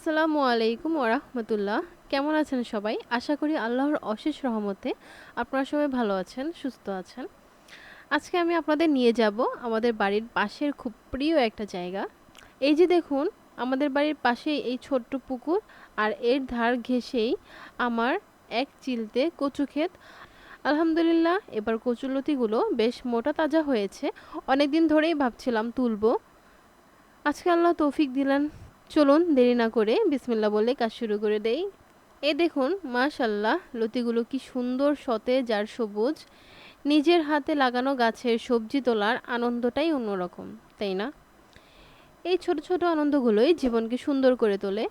আসসালামু আলাইকুম ওরহমতুল্লাহ কেমন আছেন সবাই? আশা করি আল্লাহর অশেষ রহমতে আপনারা সবাই ভালো আছেন, সুস্থ আছেন। আজকে আমি আপনাদের নিয়ে যাব আমাদের বাড়ির পাশের খুব প্রিয় একটা জায়গা। এই যে দেখুন, আমাদের বাড়ির পাশেই এই ছোট্ট পুকুর আর এর ধার ঘেঁষেই আমার এক চিলতে কচু ক্ষেত। আলহামদুলিল্লাহ, এবার কচুলতিগুলো বেশ মোটা তাজা হয়েছে। অনেক দিন ধরেই ভাবছিলাম তুলবো। আজকে আল্লাহ তৌফিক দিলেন। চলুন দেরি না করে বিসমিল্লা বলে কাজ শুরু করে দেই। এ দেখুন মাশাল্লাহ লতিগুলো কি সুন্দর সতেজ আর সবুজ। নিজের হাতে লাগানো গাছের সবজি তোলার আনন্দটাই অন্যরকম, তাই না? এই ছোট ছোট আনন্দগুলোই জীবনকে সুন্দর করে তোলে।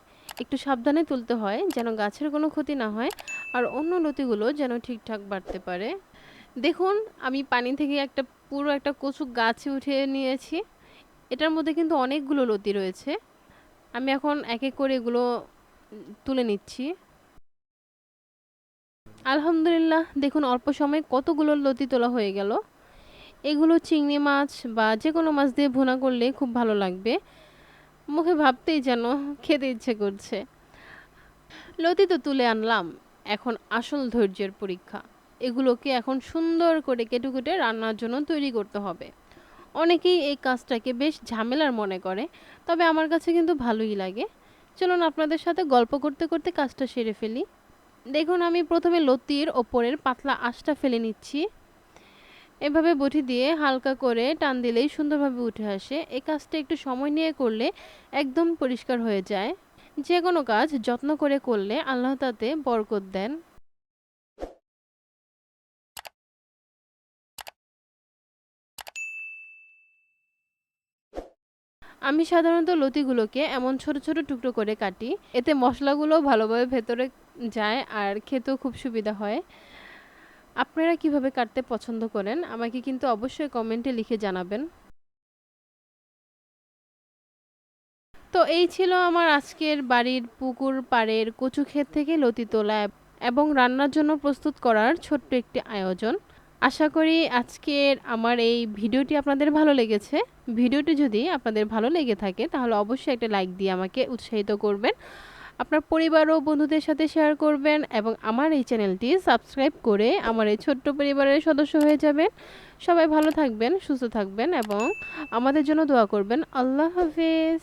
একটু সাবধানে তুলতে হয় যেন গাছের কোনো ক্ষতি না হয় আর অন্য লতিগুলো যেন ঠিকঠাক বাড়তে পারে। দেখুন, আমি পানি থেকে একটা পুরো একটা কচু গাছে উঠে নিয়েছি। এটার মধ্যে কিন্তু অনেকগুলো লতি রয়েছে। আমি এখন এক এক করে এগুলো তুলে নিচ্ছি। আলহামদুলিল্লাহ, দেখুন অল্প সময়ে কতগুলো লতি তোলা হয়ে গেল। এগুলো চিংড়ি মাছ বা যে কোনো মাছ দিয়ে ভুনা করলে খুব ভালো লাগবে। মুখে ভাবতেই যেন খেতে ইচ্ছে করছে। লতি তো তুলে আনলাম, এখন আসল ধৈর্যের পরীক্ষা। এগুলোকে এখন সুন্দর করে কেটে কেটে রান্নার জন্য তৈরি করতে হবে। অনেকেই এই কাজটাকে বেশ ঝামেলার মনে করে, তবে আমার কাছে কিন্তু ভালোই লাগে। চলুন আপনাদের সাথে গল্প করতে করতে কাজটা সেরে ফেলি। দেখুন, আমি প্রথমে লতির ওপরের পাতলা আঁশটা ফেলে নিচ্ছি। এভাবে বটি দিয়ে হালকা করে টান দিলেই সুন্দরভাবে উঠে আসে। এই কাজটা একটু সময় নিয়ে করলে একদম পরিষ্কার হয়ে যায়। যে কোনো কাজ যত্ন করে করলে আল্লাহ তাতে বরকত দেন। আমি সাধারণত লতিগুলোকে এমন ছোট ছোট টুকরো করে কাটি। এতে মশলাগুলো ভালোভাবে ভেতরে যায় আর খেতেও খুব সুবিধা হয়। আপনারা কীভাবে কাটতে পছন্দ করেন, আমাকে কিন্তু অবশ্যই কমেন্টে লিখে জানাবেন। তো এই ছিল আমার আজকের বাড়ির পুকুর পাড়ের কচু ক্ষেত থেকে লতি তোলা এবং রান্নার জন্য প্রস্তুত করার ছোট্ট একটি আয়োজন। আশা করি আজকের আমার এই ভিডিওটি আপনাদের ভালো লেগেছে। ভিডিওটি যদি আপনাদের ভালো লেগে থাকে, তাহলে অবশ্যই একটা লাইক দিয়ে আমাকে উৎসাহিত করবেন। আপনার পরিবার ও বন্ধুদের সাথে শেয়ার করবেন এবং আমার এই চ্যানেলটি সাবস্ক্রাইব করে আমার এই ছোট্ট পরিবারের সদস্য হয়ে যাবেন। সবাই ভালো থাকবেন, সুস্থ থাকবেন এবং আমাদের জন্য দোয়া করবেন। আল্লাহ হাফেজ।